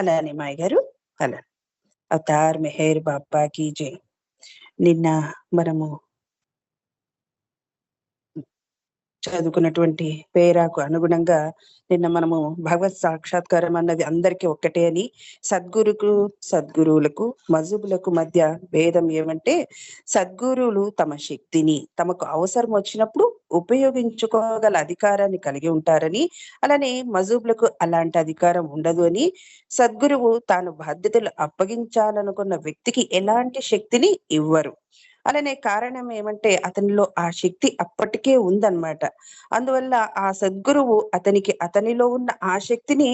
అలానే మాయ గారు అలా. అవతార్ మెహేర్ బాబా కీ జై నిన్న మనము చదువుకున్నటువంటి పేరాకు అనుగుణంగా నిన్న మనము భగవత్ సాక్షాత్కారం అన్నది అందరికీ ఒక్కటే అని సద్గురుకు సద్గురువులకు మజుబులకు మధ్య భేదం ఏమంటే సద్గురువులు తమ శక్తిని తమకు అవసరం వచ్చినప్పుడు ఉపయోగించుకోగల అధికారాన్ని కలిగి ఉంటారని అలానే మజూబ్లకు అలాంటి అధికారం ఉండదు అని సద్గురువు తాను బాధ్యతలు అప్పగించాలనుకున్న వ్యక్తికి ఎలాంటి శక్తిని ఇవ్వరు. అలానే కారణం ఏమంటే అతనిలో ఆ శక్తి అప్పటికే ఉందన్నమాట. అందువల్ల ఆ సద్గురువు అతనికి అతనిలో ఉన్న ఆ శక్తిని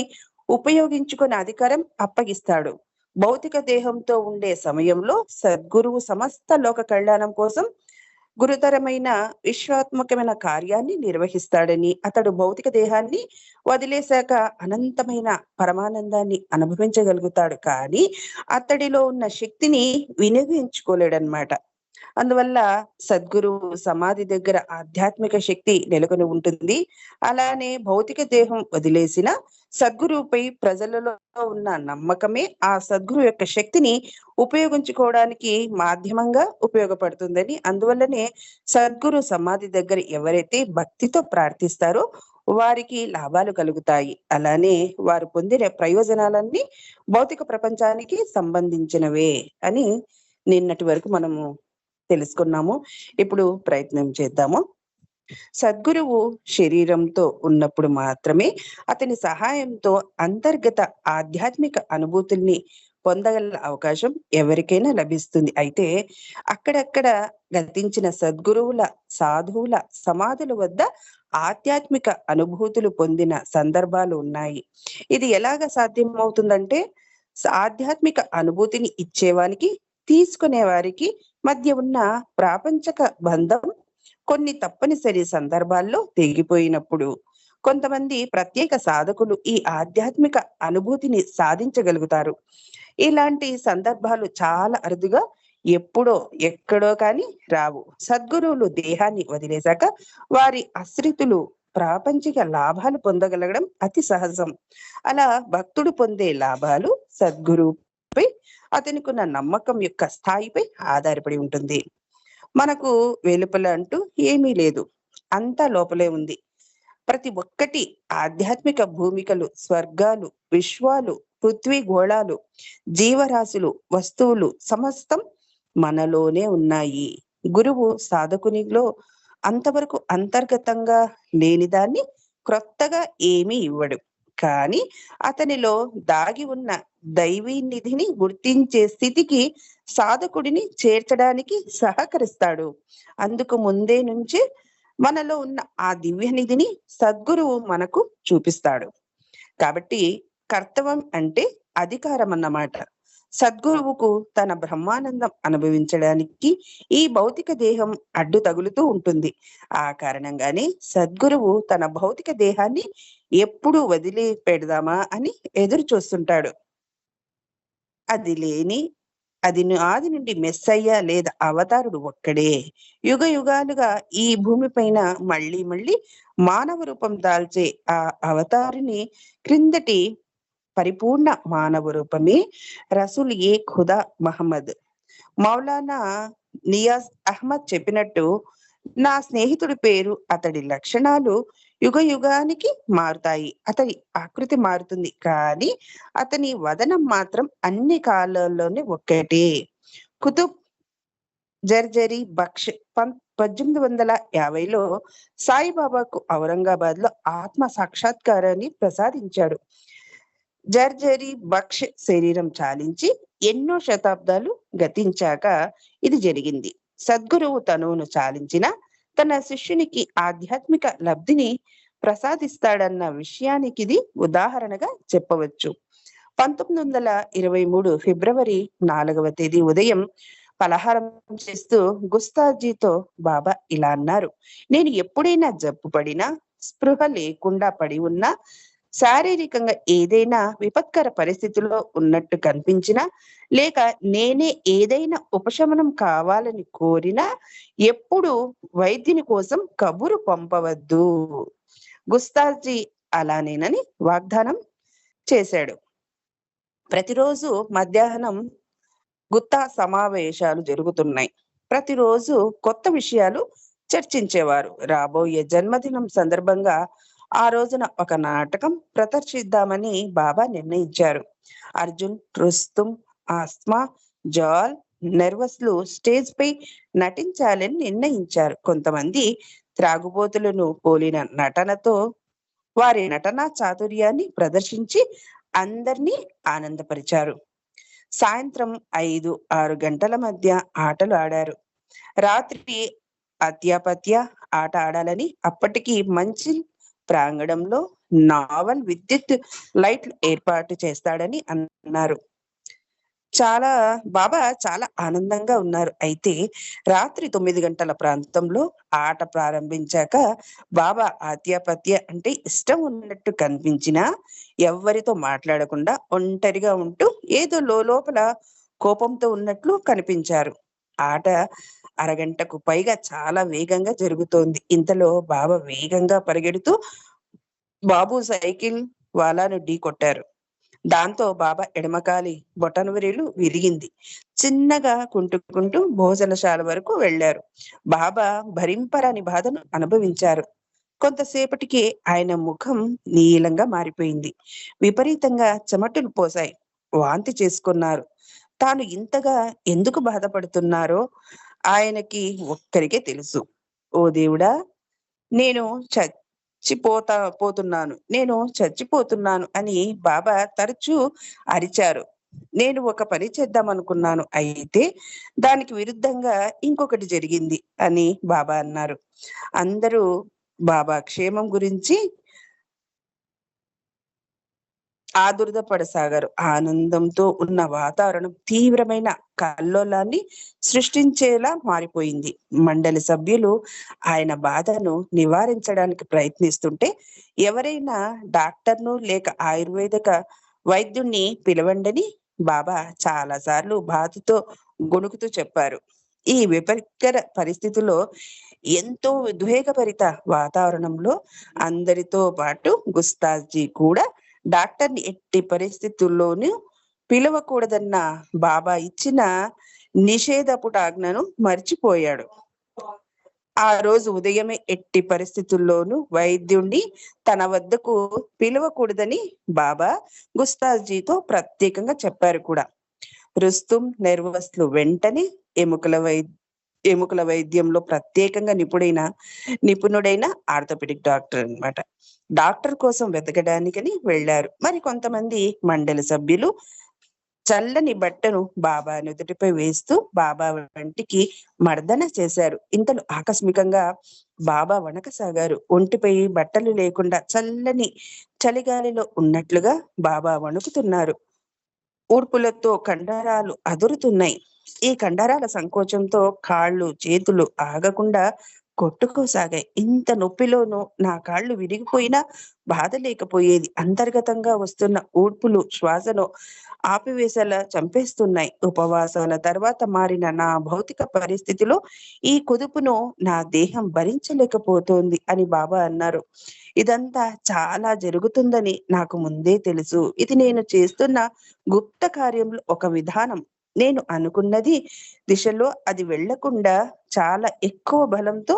ఉపయోగించుకునే అధికారం అప్పగిస్తాడు. భౌతిక దేహంతో ఉండే సమయంలో సద్గురువు సమస్త లోక కళ్యాణం కోసం గురుతరమైన విశ్వాత్మకమైన కార్యాన్ని నిర్వహిస్తాడని అతడు భౌతిక దేహాన్ని వదిలేశాక అనంతమైన పరమానందాన్ని అనుభవించగలుగుతాడు. కానీ అతడిలో ఉన్న శక్తిని వినియోగించుకోలేడనమాట అందువల్ల సద్గురు సమాధి దగ్గర ఆధ్యాత్మిక శక్తి నెలకొని ఉంటుంది. అలానే భౌతిక దేహం వదిలేసిన సద్గురువుపై ప్రజలలో ఉన్న నమ్మకమే ఆ సద్గురు యొక్క శక్తిని ఉపయోగించుకోవడానికి మాధ్యమంగా ఉపయోగపడుతుందని అందువల్లనే సద్గురు సమాధి దగ్గర ఎవరైతే భక్తితో ప్రార్థిస్తారో వారికి లాభాలు కలుగుతాయి. అలానే వారు పొందిన ప్రయోజనాలన్నీ భౌతిక ప్రపంచానికి సంబంధించినవే అని నిన్నటి వరకు మనము తెలుసుకున్నాము. ఇప్పుడు ప్రయత్నం చేద్దాము. సద్గురువు శరీరంతో ఉన్నప్పుడు మాత్రమే అతని సహాయంతో అంతర్గత ఆధ్యాత్మిక అనుభూతుల్ని పొందగల అవకాశం ఎవరికైనా లభిస్తుంది. అయితే అక్కడక్కడ గతించిన సద్గురువుల సాధువుల సమాధుల వద్ద ఆధ్యాత్మిక అనుభూతులు పొందిన సందర్భాలు ఉన్నాయి. ఇది ఎలాగ సాధ్యం అవుతుందంటే ఆధ్యాత్మిక అనుభూతిని ఇచ్చేవానికి తీసుకునే వారికి మధ్య ఉన్న ప్రాపంచక బంధం కొన్ని తప్పనిసరి సందర్భాల్లో తెగిపోయినప్పుడు కొంతమంది ప్రత్యేక సాధకులు ఈ ఆధ్యాత్మిక అనుభూతిని సాధించగలుగుతారు. ఇలాంటి సందర్భాలు చాలా అరుదుగా ఎప్పుడో ఎక్కడో కానీ రావు. సద్గురువులు దేహాన్ని వదిలేశాక వారి ఆశ్రితులు ప్రాపంచిక లాభాలు పొందగలగడం అతి సహజం. అలా భక్తుడు పొందే లాభాలు సద్గురువుపై అతనికున్న నమ్మకం యొక్క స్థాయిపై ఆధారపడి ఉంటుంది. మనకు వెలుపల అంటూ ఏమీ లేదు. అంతా లోపలే ఉంది. ప్రతి ఒక్కటి ఆధ్యాత్మిక భూమికలు స్వర్గాలు విశ్వాలు పృథ్వీ గోళాలు జీవరాశులు వస్తువులు సమస్తం మనలోనే ఉన్నాయి. గురువు సాధకునిలో అంతవరకు అంతర్గతంగా లేని దాన్ని క్రొత్తగా ఏమీ ఇవ్వడు. కానీ అతనిలో దాగి ఉన్న దైవీ నిధిని గుర్తించే స్థితికి సాధకుడిని చేర్చడానికి సహకరిస్తాడు. అందుకు ముందే నుంచే మనలో ఉన్న ఆ దివ్య నిధిని సద్గురువు మనకు చూపిస్తాడు. కాబట్టి కర్తవ్యం అంటే అధికారం అన్నమాట సద్గురువుకు తన బ్రహ్మానందం అనుభవించడానికి ఈ భౌతిక దేహం అడ్డు తగులుతూ ఉంటుంది. ఆ కారణంగానే సద్గురువు తన భౌతిక దేహాన్ని ఎప్పుడు వదిలి పెడదామా అని ఎదురు చూస్తుంటాడు. అది లేని అది ఆది నుండి మెస్సయ్య లేదా అవతారుడు ఒక్కడే. యుగ యుగాలుగా ఈ భూమి పైన మళ్ళీ మళ్ళీ మానవ రూపం దాల్చే ఆ అవతారిని క్రిందటి పరిపూర్ణ మానవ రూపమే రసూల్ ఏ ఖుదా మహమ్మద్. మౌలానా నియాజ్ అహ్మద్ చెప్పినట్టు నా స్నేహితుడి పేరు అతడి లక్షణాలు యుగ యుగానికి మారుతాయి. అతని ఆకృతి మారుతుంది. కానీ అతని వదనం మాత్రం అన్ని కాలాల్లోనే ఒక్కటే. కుతుబ్ జర్జరీ బక్ష్ పద్దెనిమిది వందల యాభైలో సాయిబాబాకు ఔరంగాబాద్లో ఆత్మ సాక్షాత్కారాన్ని ప్రసాదించాడు. జర్జరి బక్ష్ శరీరం చాలించి ఎన్నో శతాబ్దాలు గతించాక ఇది జరిగింది. సద్గురువు తనువును చాలించిన తన శిష్యునికి ఆధ్యాత్మిక లబ్ధిని ప్రసాదిస్తాడన్న విషయానికి ఇది ఉదాహరణగా చెప్పవచ్చు. పంతొమ్మిది వందల ఇరవై మూడు ఫిబ్రవరి నాలుగవ తేదీ ఉదయం పలహారం చేస్తూ గుస్తాజీతో బాబా ఇలా అన్నారు నేను ఎప్పుడైనా జబ్బు పడినా స్పృహ లేకుండా పడి ఉన్నా శారీరకంగా ఏదైనా విపత్కర పరిస్థితిలో ఉన్నట్టు కనిపించినా లేక నేనే ఏదైనా ఉపశమనం కావాలని కోరినా ఎప్పుడు వైద్యుని కోసం కబురు పంపవద్దు. గుస్తాజీ అలానేనని వాగ్దానం చేశాడు. ప్రతిరోజు మధ్యాహ్నం గుత్తా సమావేశాలు జరుగుతున్నాయి. ప్రతిరోజు కొత్త విషయాలు చర్చించేవారు. రాబోయే జన్మదినం సందర్భంగా ఆ రోజున ఒక నాటకం ప్రదర్శిద్దామని బాబా నిర్ణయించారు. అర్జున్ రుస్తుం ఆస్మా జాల్ నెర్వస్లు స్టేజ్ పై నటించాలని నిర్ణయించారు. కొంతమంది త్రాగుబోతులను పోలిన నటనతో వారి నటనా చాతుర్యాన్ని ప్రదర్శించి అందరినీ ఆనందపరిచారు. సాయంత్రం ఐదు ఆరు గంటల మధ్య ఆటలు ఆడారు. రాత్రి అత్యాపత్య ఆట ఆడాలని అప్పటికి మంచి ప్రాంగణంలో నావల్ విద్యుత్ లైట్లు ఏర్పాటు చేస్తాడని అన్నారు. చాలా బాబా చాలా ఆనందంగా ఉన్నారు. అయితే రాత్రి తొమ్మిది గంటల ప్రాంతంలో ఆట ప్రారంభించాక బాబా ఆత్యాపత్య అంటే ఇష్టం ఉన్నట్టు కనిపించినా ఎవ్వరితో మాట్లాడకుండా ఒంటరిగా ఉంటూ ఏదో లోపల కోపంతో ఉన్నట్లు కనిపించారు. ఆట అరగంటకు పైగా చాలా వేగంగా జరుగుతోంది. ఇంతలో బాబా వేగంగా పరిగెడుతూ బాబు సైకిల్ వాలాను ఢీ కొట్టారు. దాంతో బాబా ఎడమకాలి బొటనవరిలు విరిగింది. చిన్నగా కుంటుకుంటూ భోజనశాల వరకు వెళ్ళారు బాబా భరింపరాని బాధను అనుభవించారు. కొంతసేపటికి ఆయన ముఖం నీలంగా మారిపోయింది. విపరీతంగా చెమటలు పోసాయి వాంతి చేసుకున్నారు. తాను ఇంతగా ఎందుకు బాధపడుతున్నారో ఆయనకి ఒక్కరికే తెలుసు. ఓ దేవుడా నేను చచ్చిపోతా పోతున్నాను. నేను చచ్చిపోతున్నాను అని బాబా తరచూ అరిచారు. నేను ఒక పని చేద్దాం అనుకున్నాను. అయితే దానికి విరుద్ధంగా ఇంకొకటి జరిగింది అని బాబా అన్నారు. అందరూ బాబా క్షేమం గురించి ఆదుర్దపడసాగారు ఆనందంతో ఉన్న వాతావరణం తీవ్రమైన కల్లోలాన్ని సృష్టించేలా మారిపోయింది. మండలి సభ్యులు ఆయన బాధను నివారించడానికి ప్రయత్నిస్తుంటే ఎవరైనా డాక్టర్ను లేక ఆయుర్వేదిక వైద్యుణ్ణి పిలవండని బాబా చాలా సార్లు బాధతో గొణుకుతూ చెప్పారు. ఈ విపరీకర పరిస్థితిలో ఎంతో ఉద్వేగభరిత వాతావరణంలో అందరితో పాటు గుస్తాజీ కూడా డాక్టర్ని ఎట్టి పరిస్థితుల్లోనూ పిలవకూడదన్న బాబా ఇచ్చిన నిషేధపుటాజ్ఞను మర్చిపోయాడు. ఆ రోజు ఉదయమే ఎట్టి పరిస్థితుల్లోనూ వైద్యుణ్ణి తన వద్దకు పిలవకూడదని బాబా గుస్తాజీతో ప్రత్యేకంగా చెప్పారు కూడా. రుస్తుం నెర్వస్లు వెంటనే ఎముకల వైద్య ఎముకల వైద్యంలో ప్రత్యేకంగా నిపుణుడైన నిపుణుడైన ఆర్థోపెడిక్ డాక్టర్ అన్నమాట. డాక్టర్ కోసం వెతకడానికని వెళ్ళారు మరి కొంతమంది మండలి సభ్యులు చల్లని బట్టను బాబా నుదుటిపై వేస్తూ బాబా వంటికి మర్దన చేశారు. ఇంతలో ఆకస్మికంగా బాబా వణకసాగారు ఒంటిపై బట్టలు లేకుండా చల్లని చలిగాలిలో ఉన్నట్లుగా బాబా వణుకుతున్నారు. ఊడ్పులతో కండరాలు అదురుతున్నాయి. ఈ కండరాల సంకోచంతో కాళ్ళు చేతులు ఆగకుండా కొట్టుకోసాగాయి. ఇంత నొప్పిలోనూ నా కాళ్ళు విరిగిపోయినా బాధ లేకపోయేది. అంతర్గతంగా వస్తున్న ఊడ్పులు శ్వాసను ఆపివేసేలా చంపేస్తున్నాయి. ఉపవాసాల తర్వాత మారిన నా భౌతిక పరిస్థితిలో ఈ కుదుపును నా దేహం భరించలేకపోతోంది అని బాబా అన్నారు. ఇదంతా చాలా జరుగుతుందని నాకు ముందే తెలుసు. ఇది నేను చేస్తున్న గుప్త కార్యంలో ఒక విధానం. నేను అనుకున్నది దిశలో అది వెళ్ళకుండా చాలా ఎక్కువ బలంతో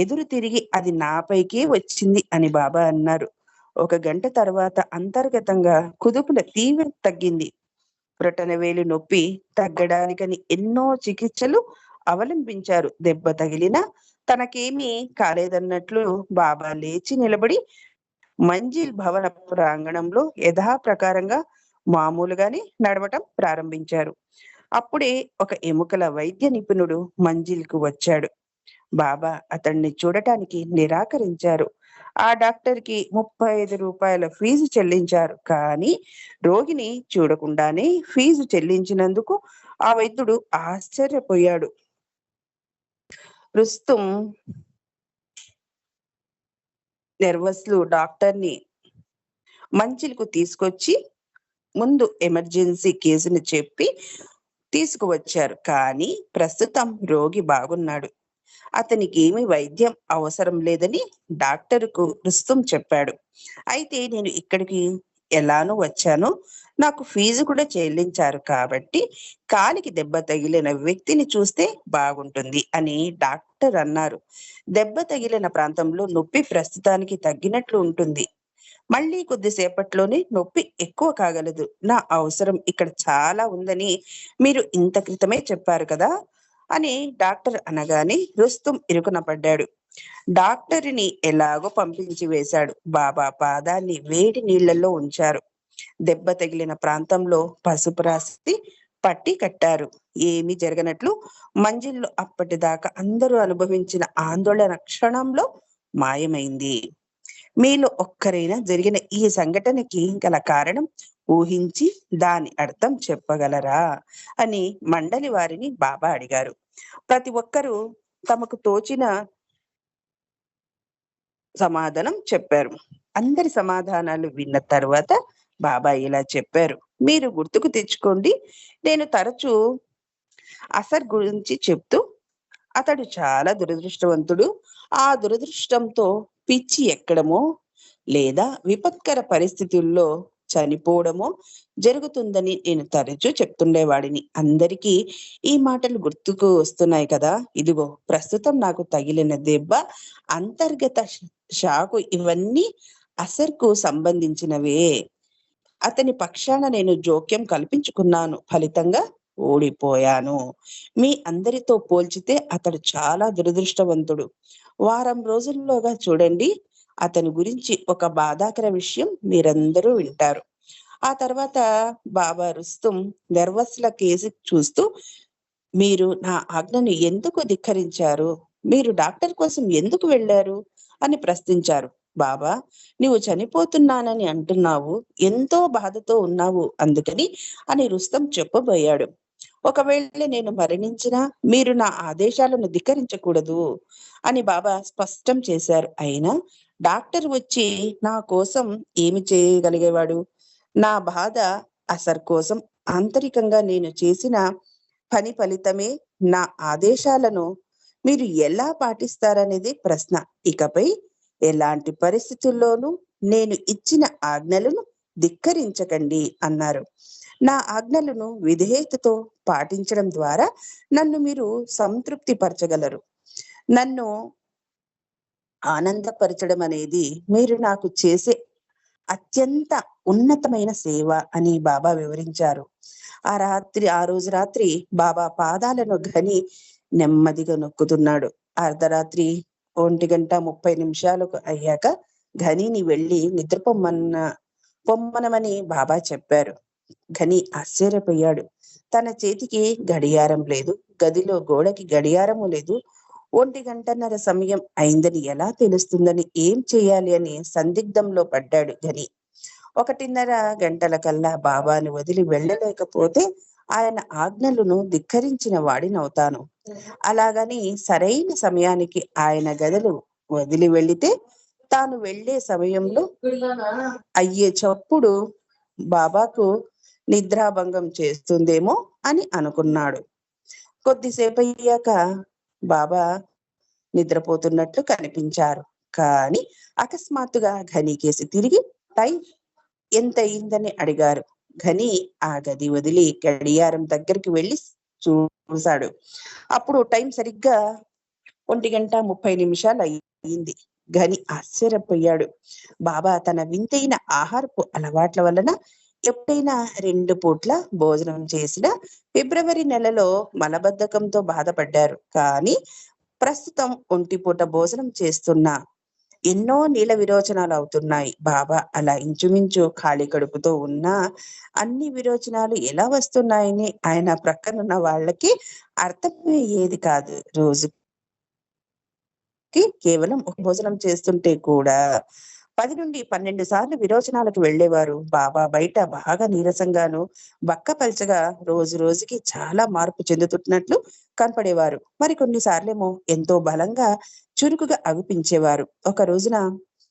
ఎదురు తిరిగి అది నాపైకే వచ్చింది అని బాబా అన్నారు. ఒక గంట తర్వాత అంతర్గతంగా కుదుపుల తీవ్రత తగ్గింది. వేలు నొప్పి తగ్గడానికని ఎన్నో చికిత్సలు అవలంబించారు. దెబ్బ తగిలినా తనకేమీ కాలేదన్నట్లు బాబా లేచి నిలబడి మంజిల్ భవన ప్రాంగణంలో యథాప్రకారంగా మామూలుగానే నడవటం ప్రారంభించారు. అప్పుడే ఒక ఎముకల వైద్య నిపుణుడు మంజిల్కు వచ్చాడు. బాబా అతన్ని చూడటానికి నిరాకరించారు. ఆ డాక్టర్కి ముప్పై ఐదు రూపాయల ఫీజు చెల్లించారు. కానీ రోగిని చూడకుండానే ఫీజు చెల్లించినందుకు ఆ వైద్యుడు ఆశ్చర్యపోయాడు. రుస్తుం నెర్వస్లు డాక్టర్ని మంచిలకు తీసుకొచ్చి ముందు ఎమర్జెన్సీ కేసుని చెప్పి తీసుకువచ్చారు. కానీ ప్రస్తుతం రోగి బాగున్నాడు. అతనికి ఏమి వైద్యం అవసరం లేదని డాక్టర్కు రుస్తుం చెప్పాడు. అయితే నేను ఇక్కడికి ఎలానూ వచ్చాను. నాకు ఫీజు కూడా చెల్లించారు కాబట్టి కాలికి దెబ్బ తగిలిన వ్యక్తిని చూస్తే బాగుంటుంది అని డాక్టర్ అన్నారు. దెబ్బ తగిలిన ప్రాంతంలో నొప్పి ప్రస్తుతానికి తగ్గినట్లు ఉంటుంది. మళ్ళీ కొద్దిసేపట్లోనే నొప్పి ఎక్కువ కాగలదు. నా అవసరం ఇక్కడ చాలా ఉందని మీరు ఇంత క్రితమే చెప్పారు కదా అని డాక్టర్ అనగానే రుస్తుం ఇరుకున పడ్డాడు. డాక్టర్ని ఎలాగో పంపించి వేశాడు. బాబా పాదాన్ని వేడి నీళ్ళలో ఉంచారు. దెబ్బ తగిలిన ప్రాంతంలో పసుపు రాసి పట్టి కట్టారు. ఏమీ జరగనట్లు మంజిల్లో అప్పటిదాకా అందరూ అనుభవించిన ఆందోళన క్షణంలో మాయమైంది. మీలో ఒక్కరైనా జరిగిన ఈ సంఘటనకి గల కారణం ఊహించి దాని అర్థం చెప్పగలరా? అని మండలి వారిని బాబా అడిగారు. ప్రతి ఒక్కరూ తమకు తోచిన సమాధానం చెప్పారు. అందరి సమాధానాలు విన్న తర్వాత బాబా ఇలా చెప్పారు. మీరు గుర్తుకు తెచ్చుకోండి నేను తరచూ అసర్ గురించి చెప్తూ అతడు చాలా దురదృష్టవంతుడు. ఆ దురదృష్టంతో పిచ్చి ఎక్కడమో లేదా విపత్కర పరిస్థితుల్లో చనిపోవడమో జరుగుతుందని నేను తరచూ చెప్తుండేవాడిని. అందరికీ ఈ మాటలు గుర్తుకు వస్తున్నాయి కదా. ఇదిగో ప్రస్తుతం నాకు తగిలిన దెబ్బ అంతర్గత షాకు ఇవన్నీ అసర్కు సంబంధించినవే. అతని పక్షాన నేను జోక్యం కల్పించుకున్నాను. ఫలితంగా ఓడిపోయాను. మీ అందరితో పోల్చితే అతడు చాలా దురదృష్టవంతుడు. వారం రోజుల్లోగా చూడండి. అతని గురించి ఒక బాధాకర విషయం మీరందరూ వింటారు. ఆ తర్వాత బాబా రుస్తుం నెర్వస్ల కేసు చూస్తూ మీరు నా ఆజ్ఞను ఎందుకు ధిక్కరించారు? మీరు డాక్టర్ కోసం ఎందుకు వెళ్ళారు? అని ప్రశ్నించారు. బాబా నీవు చనిపోతున్నానని అంటున్నావు. ఎంతో బాధతో ఉన్నావు అందుకని అని రుస్తం చెప్పబోయాడు. ఒకవేళ నేను మరణించినా మీరు నా ఆదేశాలను ధిక్కరించకూడదు అని బాబా స్పష్టం చేశారు. అయినా డాక్టర్ వచ్చి నా కోసం ఏమి చేయగలిగేవాడు? నా బాధ అసర్ కోసం ఆంతరికంగా నేను చేసిన పని ఫలితమే నా ఆదేశాలను మీరు ఎలా పాటిస్తారనేది ప్రశ్న. ఇకపై ఎలాంటి పరిస్థితుల్లోనూ నేను ఇచ్చిన ఆజ్ఞలను ధిక్కరించకండి అన్నారు. నా ఆజ్ఞలను విధేయతతో పాటించడం ద్వారా నన్ను మీరు సంతృప్తి పరచగలరు నన్ను ఆనందపరచడం అనేది మీరు నాకు చేసే అత్యంత ఉన్నతమైన సేవ అని బాబా వివరించారు. ఆ రాత్రి ఆ రోజు రాత్రి బాబా పాదాలను ఘని నెమ్మదిగా నొక్కుతున్నాడు. అర్ధరాత్రి ఒంటి గంట ముప్పై నిమిషాలకు అయ్యాక ఘనిని వెళ్ళి నిద్రపొమ్మన్న పొమ్మనమని బాబా చెప్పారు. ఘని ఆశ్చర్యపోయాడు. తన చేతికి గడియారం లేదు. గదిలో గోడకి గడియారము లేదు. ఒంటి గంటన్నర సమయం అయిందని ఎలా తెలుస్తుందని ఏం చేయాలి అని సందిగ్ధంలో పడ్డాడు ఘని. ఒకటిన్నర గంటల కల్లా బాబాను వదిలి వెళ్ళలేకపోతే ఆయన ఆజ్ఞలను ధిక్కరించిన వాడినవుతాను. అలాగని సరైన సమయానికి ఆయన గదులు వదిలి వెళితే తాను వెళ్ళే సమయంలో అయ్యే చప్పుడు బాబాకు నిద్రాభంగం చేస్తుందేమో అని అనుకున్నాడు. కొద్దిసేపు అయ్యాక బాబా నిద్రపోతున్నట్లు కనిపించారు. కానీ అకస్మాత్తుగా ఘనీకేసి తిరిగి టైం ఎంత అయిందని అడిగారు. ఘని ఆ గది వదిలి గడియారం దగ్గరికి వెళ్ళి చూశాడు. అప్పుడు టైం సరిగ్గా ఒంటి గంట ముప్పై నిమిషాలు అయ్యింది. ఘని ఆశ్చర్యపోయాడు. బాబా తన వింతైన ఆహారపు అలవాట్ల వలన ఎప్పుడైనా రెండు పూట్ల భోజనం చేసిన ఫిబ్రవరి నెలలో మలబద్ధకంతో బాధపడ్డారు. కానీ ప్రస్తుతం ఒంటి పూట భోజనం చేస్తున్న. ఎన్నో నీల విరోచనాలు అవుతున్నాయి. బాబా అలా ఇంచుమించు ఖాళీ కడుపుతో ఉన్నా అన్ని విరోచనాలు ఎలా వస్తున్నాయని ఆయన ప్రక్కనున్న వాళ్ళకి అర్థమయ్యేది కాదు. రోజు కేవలం ఒక భోజనం చేస్తుంటే కూడా పది నుండి పన్నెండు సార్లు విరోచనాలకు వెళ్ళేవారు బాబా బయట బాగా నీరసంగాను బక్కపల్చగా రోజు రోజుకి చాలా మార్పు చెందుతున్నట్లు కనపడేవారు. మరి కొన్నిసార్లేమో ఎంతో బలంగా చురుకుగా అగుపించేవారు. ఒక రోజున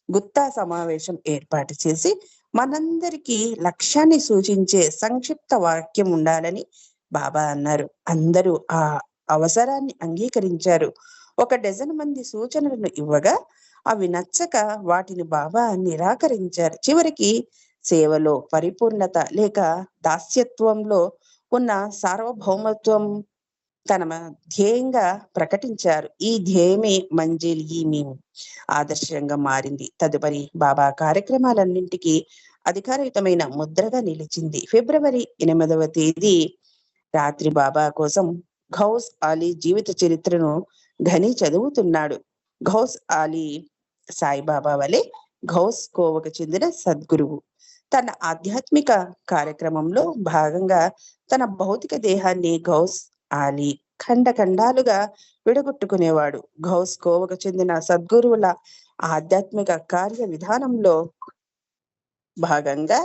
గుత్తా సమావేశం ఏర్పాటు చేసి మనందరికీ లక్ష్యాన్ని సూచించే సంక్షిప్త వాక్యం ఉండాలని బాబా అన్నారు. అందరూ ఆ అవసరాన్ని అంగీకరించారు. ఒక డజన్ మంది సూచనలను ఇవ్వగా అవి నచ్చక వాటిని బాబా నిరాకరించారు. చివరికి సేవలో పరిపూర్ణత లేక దాస్యత్వంలో ఉన్న సార్వభౌమత్వం తన ధ్యేయంగా ప్రకటించారు. ఈ ధ్యేయమే మంజిల్ ఈ మేము ఆదర్శంగా మారింది. తదుపరి బాబా కార్యక్రమాలన్నింటికి అధికారయుతమైన ముద్రగా నిలిచింది. ఫిబ్రవరి ఎనిమిదవ తేదీ రాత్రి బాబా కోసం ఘౌస్ అలీ జీవిత చరిత్రను ఘని చదువుతున్నాడు. ఘౌస్ అలీ సాయిబాబా వలె ఘౌస్ కోవకు చెందిన సద్గురువు తన ఆధ్యాత్మిక కార్యక్రమంలో భాగంగా తన భౌతిక దేహాన్ని గౌస్ ఆలీ ఖండ ఖండాలుగా విడగొట్టుకునేవాడు గౌస్ కోవకు చెందిన సద్గురువుల ఆధ్యాత్మిక కార్య విధానంలో భాగంగా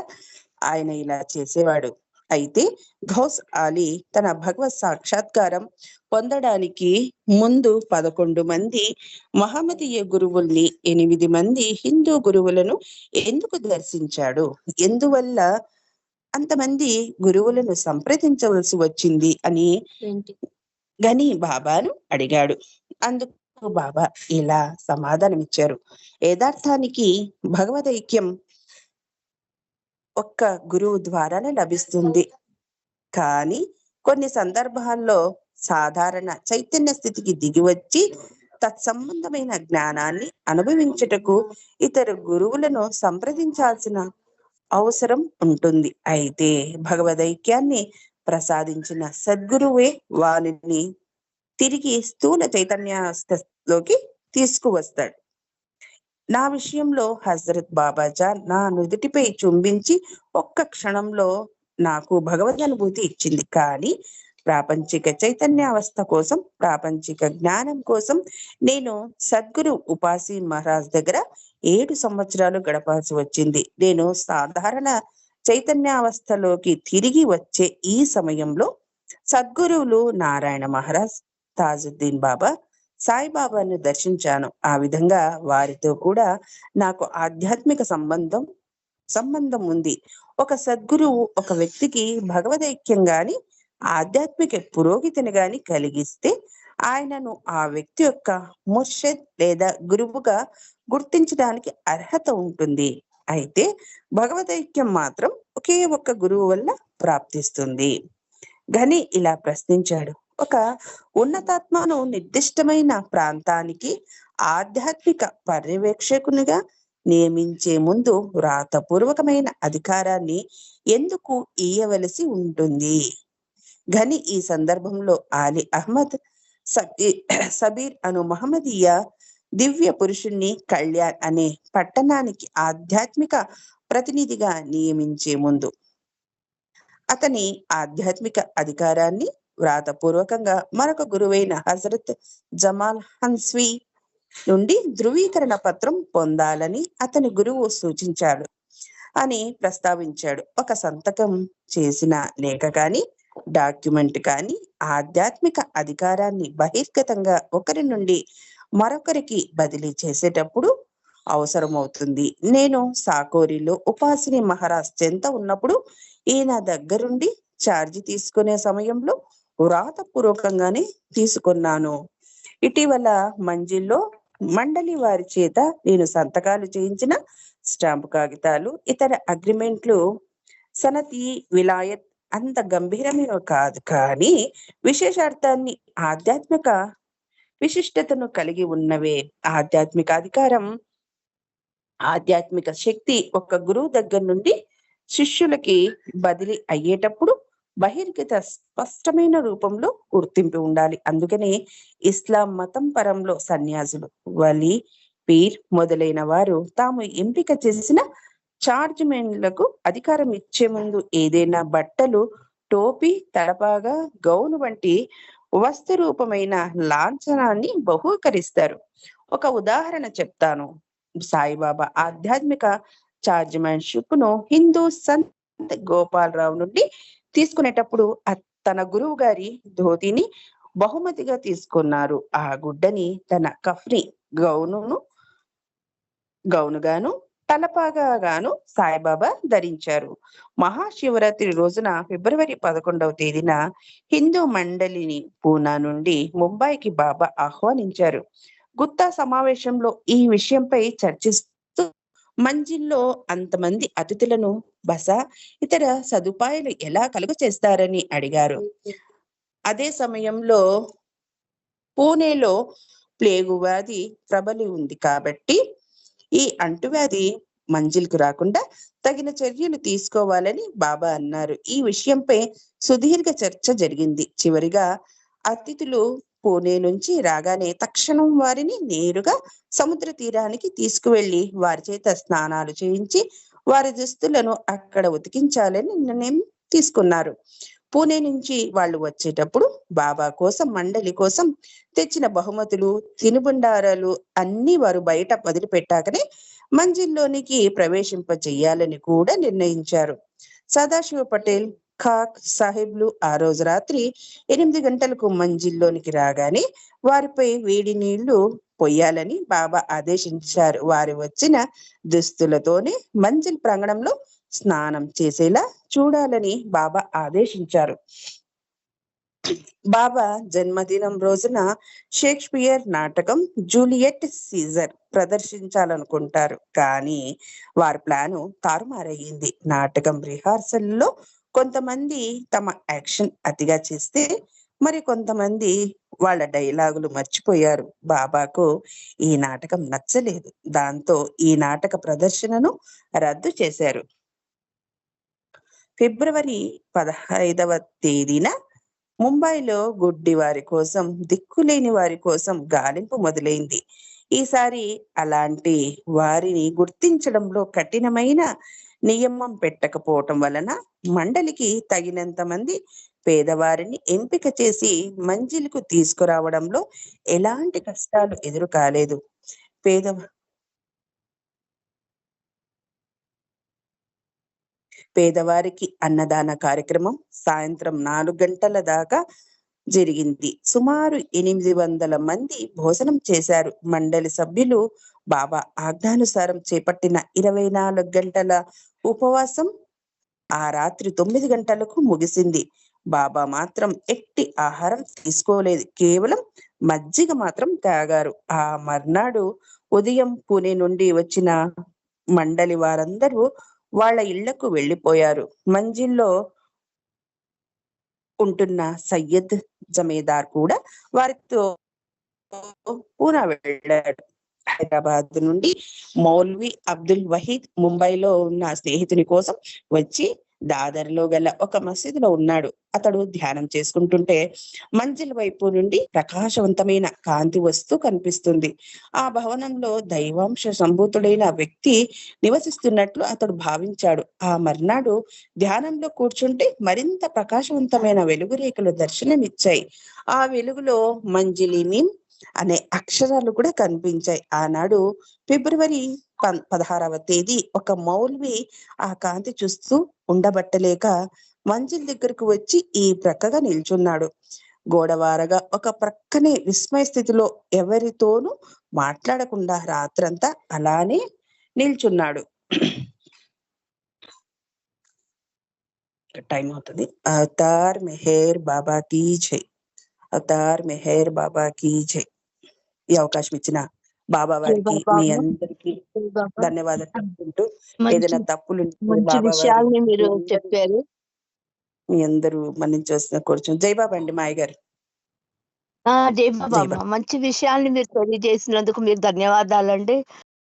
ఆయన ఇలా చేసేవాడు అయితే గౌస్ ఆలీ తన భగవత్ సాక్షాత్కారం పొందడానికి ముందు పదకొండు మంది మహమ్మదీయ గురువుల్ని ఎనిమిది మంది హిందూ గురువులను ఎందుకు దర్శించాడు? ఎందువల్ల అంతమంది గురువులను సంప్రదించవలసి వచ్చింది అని గని బాబాను అడిగాడు. అందుకు బాబా ఇలా సమాధానమిచ్చారు. యథార్థానికి భగవదైక్యం ఒక్క గురువు ద్వారానే లభిస్తుంది. కానీ కొన్ని సందర్భాల్లో సాధారణ చైతన్య స్థితికి దిగి వచ్చి తత్సంబంధమైన జ్ఞానాన్ని అనుభవించుటకు ఇతర గురువులను సంప్రదించాల్సిన అవసరం ఉంటుంది. అయితే భగవదైక్యాన్ని ప్రసాదించిన సద్గురువే వారిని తిరిగి స్థూల చైతన్యలోకి తీసుకువస్తాడు. నా విషయంలో హజరత్ బాబాజా నా నుదుటిపై చుంబించి ఒక్క క్షణంలో నాకు భగవద్ అనుభూతి ఇచ్చింది. కానీ ప్రాపంచిక చైతన్య అవస్థ కోసం ప్రాపంచిక జ్ఞానం కోసం నేను సద్గురు ఉపాసి మహారాజ్ దగ్గర ఏడు సంవత్సరాలు గడపాల్సి వచ్చింది. నేను సాధారణ చైతన్యావస్థలోకి తిరిగి వచ్చే ఈ సమయంలో సద్గురువులు నారాయణ మహారాజ్ తాజుద్దీన్ బాబా సాయిబాబాను దర్శించాను. ఆ విధంగా వారితో కూడా నాకు ఆధ్యాత్మిక సంబంధం సంబంధం ఉంది. ఒక సద్గురువు ఒక వ్యక్తికి భగవదైక్యం గాని ఆధ్యాత్మిక పురోగతిని గాని కలిగిస్తే ఆయనను ఆ వ్యక్తి యొక్క ముర్షద్ లేదా గురువుగా గుర్తించడానికి అర్హత ఉంటుంది. అయితే భగవదైక్యం మాత్రం ఒకే ఒక్క గురువు వల్ల ప్రాప్తిస్తుంది. గని ఇలా ప్రశ్నించాడు. ఒక ఉన్నతాత్మను నిర్దిష్టమైన ప్రాంతానికి ఆధ్యాత్మిక పర్యవేక్షకునిగా నియమించే ముందు వ్రాతపూర్వకమైన అధికారాన్ని ఎందుకు ఇయ్యవలసి ఉంటుంది? ఘని ఈ సందర్భంలో ఆలి అహ్మద్ సబీర్ అను మహమ్మదీయ దివ్య పురుషుణ్ణి కళ్యాణ్ అనే పట్టణానికి ఆధ్యాత్మిక ప్రతినిధిగా నియమించే ముందు అతని ఆధ్యాత్మిక అధికారాన్ని వ్రాతపూర్వకంగా మరొక గురువైన హజరత్ జమాల్ హన్స్వీ నుండి ధృవీకరణ పత్రం పొందాలని అతని గురువు సూచించాడు అని ప్రస్తావించాడు. ఒక సంతకం చేసిన లేఖ కానీ డాక్యుమెంట్ కానీ ఆధ్యాత్మిక అధికారాన్ని బహిర్గతంగా ఒకరి నుండి మరొకరికి బదిలీ చేసేటప్పుడు అవసరమవుతుంది. నేను సాకోరిలో ఉపాసిని మహారాజ్ చెంత ఉన్నప్పుడు ఈయన దగ్గరుండి ఛార్జీ తీసుకునే సమయంలో వ్రాతపూర్వకంగానే తీసుకున్నాను. ఇటీవల మంజిల్లో మండలి వారి చేత నేను సంతకాలు చేయించిన స్టాంపు కాగితాలు ఇతర అగ్రిమెంట్లు సనతి విలాయత్ అంత గంభీరమైన కాదు కానీ విశేషార్థాన్ని ఆధ్యాత్మిక విశిష్టతను కలిగి ఉన్నవే. ఆధ్యాత్మిక అధికారం ఆధ్యాత్మిక శక్తి ఒక గురువు దగ్గర నుండి శిష్యులకి బదిలీ అయ్యేటప్పుడు బహిర్గత స్పష్టమైన రూపంలో గుర్తింపు ఉండాలి. అందుకనే ఇస్లాం మతం పరంలో సన్యాసులు వలి పీర్ మొదలైన వారు తాము ఎంపిక చేసిన చార్జ్మెంట్లకు అధికారం ఇచ్చే ముందు ఏదైనా బట్టలు టోపీ తలపాగా గౌను వంటి వస్తు రూపమైన లాంఛనాన్ని బహూకరిస్తారు. ఒక ఉదాహరణ చెప్తాను. సాయిబాబా ఆధ్యాత్మిక చార్జ్మెన్షిప్ను హిందూ సంత్ గోపాలరావు నుండి తీసుకునేటప్పుడు తన గురువు గారి ధోతిని బహుమతిగా తీసుకున్నారు. ఆ గుడ్డని తన కఫ్రి గౌనును గౌనుగాను తలపాగాను సాయిబాబా ధరించారు. మహాశివరాత్రి రోజున ఫిబ్రవరి పదకొండవ తేదీన హిందూ మండలిని పూనా నుండి ముంబైకి బాబా ఆహ్వానించారు. గుత్తా సమావేశంలో ఈ విషయంపై చర్చిస్తూ మంజిల్లో అంతమంది అతిథులను బస ఇతర సదుపాయాలు ఎలా కలుగ చేస్తారని అడిగారు. అదే సమయంలో పూణేలో ప్లేగు వ్యాధి ప్రబలి ఉంది కాబట్టి ఈ అంటువ్యాధి మంజిల్కు రాకుండా తగిన చర్యలు తీసుకోవాలని బాబా అన్నారు. ఈ విషయంపై సుదీర్ఘ చర్చ జరిగింది. చివరిగా అతిథులు పూణే నుంచి రాగానే తక్షణం వారిని నేరుగా సముద్ర తీరానికి తీసుకువెళ్ళి వారి చేత స్నానాలు చేయించి వారి దుస్తులను అక్కడ ఉతికించాలని నిర్ణయం తీసుకున్నారు. పూణే నుంచి వాళ్ళు వచ్చేటప్పుడు బాబా కోసం మండలి కోసం తెచ్చిన బహుమతులు తినుబండారాలు అన్ని వారు బయట వదిలిపెట్టాకనే మంజిల్లోనికి ప్రవేశింప చెయ్యాలని కూడా నిర్ణయించారు. సదాశివ పటేల్ ఖాక్ సాహెబ్లు ఆ రోజు రాత్రి ఎనిమిది గంటలకు మంజిల్లోనికి రాగానే వారిపై వేడి నీళ్ళు పొయ్యాలని బాబా ఆదేశించారు. వారు వచ్చిన దుస్తులతోనే మంజిల్ ప్రాంగణంలో స్నానం చేసేలా చూడాలని బాబా ఆదేశించారు. బాబా జన్మదినం రోజున షేక్స్పియర్ నాటకం జూలియట్ సీజర్ ప్రదర్శించాలనుకుంటారు. కానీ వారి ప్లాను తారుమారయ్యింది. నాటకం రిహార్సల్లో కొంతమంది తమ యాక్షన్ అతిగా చేస్తే మరి కొంతమంది వాళ్ళ డైలాగులు మర్చిపోయారు. బాబాకు ఈ నాటకం నచ్చలేదు. దాంతో ఈ నాటక ప్రదర్శనను రద్దు చేశారు. ఫిబ్రవరి పదహైదవ తేదీన ముంబైలో గుడ్డి వారి కోసం దిక్కులేని వారి కోసం గాలింపు మొదలైంది. ఈసారి అలాంటి వారిని గుర్తించడంలో కఠినమైన నియమం పెట్టకపోవటం వలన మండలికి తగినంత మంది పేదవారిని ఎంపిక చేసి మంజిలకు తీసుకురావడంలో ఎలాంటి కష్టాలు ఎదురు కాలేదు పేద పేదవారికి అన్నదాన కార్యక్రమం సాయంత్రం నాలుగు గంటల దాకా జరిగింది. సుమారు ఎనిమిది వందల మంది భోజనం చేశారు. మండలి సభ్యులు బాబా ఆజ్ఞానుసారం చేపట్టిన ఇరవై నాలుగు గంటల ఉపవాసం ఆ రాత్రి తొమ్మిది గంటలకు ముగిసింది. బాబా మాత్రం ఎట్టి ఆహారం తీసుకోలేదు. కేవలం మజ్జిగ మాత్రం తాగారు. ఆ మర్నాడు ఉదయం పూణే నుండి వచ్చిన మండలి వారందరూ వాళ్ళ ఇళ్ళకు వెళ్ళిపోయారు. మంజిల్లో ఉంటున్న సయ్యద్ జమీదార్ కూడా వారితో పూనా వెళ్ళాడు. హైదరాబాద్ నుండి మౌల్వి అబ్దుల్ వహీద్ ముంబైలో ఉన్న స్నేహితుని కోసం వచ్చి దాదర్లో గల ఒక మసీదులో ఉన్నాడు. అతడు ధ్యానం చేసుకుంటుంటే మంజిల్ వైపు నుండి ప్రకాశవంతమైన కాంతి వస్తూ కనిపిస్తుంది. ఆ భవనంలో దైవాంశ సంభూతుడైన వ్యక్తి నివసిస్తున్నట్లు అతడు భావించాడు. ఆ మర్నాడు ధ్యానంలో కూర్చుంటే మరింత ప్రకాశవంతమైన వెలుగు రేఖలు దర్శనమిచ్చాయి. ఆ వెలుగులో మంజిలిని అనే అక్షరాలు కూడా కనిపించాయి. ఆనాడు ఫిబ్రవరి పదహారవ తేదీ ఒక మౌల్వి ఆ కాంతి చూస్తూ ఉండబట్టలేక మంజిల్ దగ్గరకు వచ్చి ఈ ప్రక్కగా నిల్చున్నాడు. గోడవారగా ఒక ప్రక్కనే విస్మయ స్థితిలో ఎవరితోనూ మాట్లాడకుండా రాత్రంతా అలానే నిల్చున్నాడు. టైం అవుతుంది. అవతార్ మెహేర్ బాబా కీ జై. అవతార్ మెహేర్ బాబా కీ జై. ఈ అవకాశం ఇచ్చిన బాబా వారికి. మీ అందరికి ధన్యవాదాలు ఏదైనా తప్పులు మీరు చెప్పారు మీ అందరూ మన్నించవలసిన కోరుచు జై బాబా అండి మాయ గారు ఆ జై బాబా జై అమ్మ. బాబా. మంచి విషయాల్ని మీరు తెలియజేసినందుకు మీరు ధన్యవాదాలండి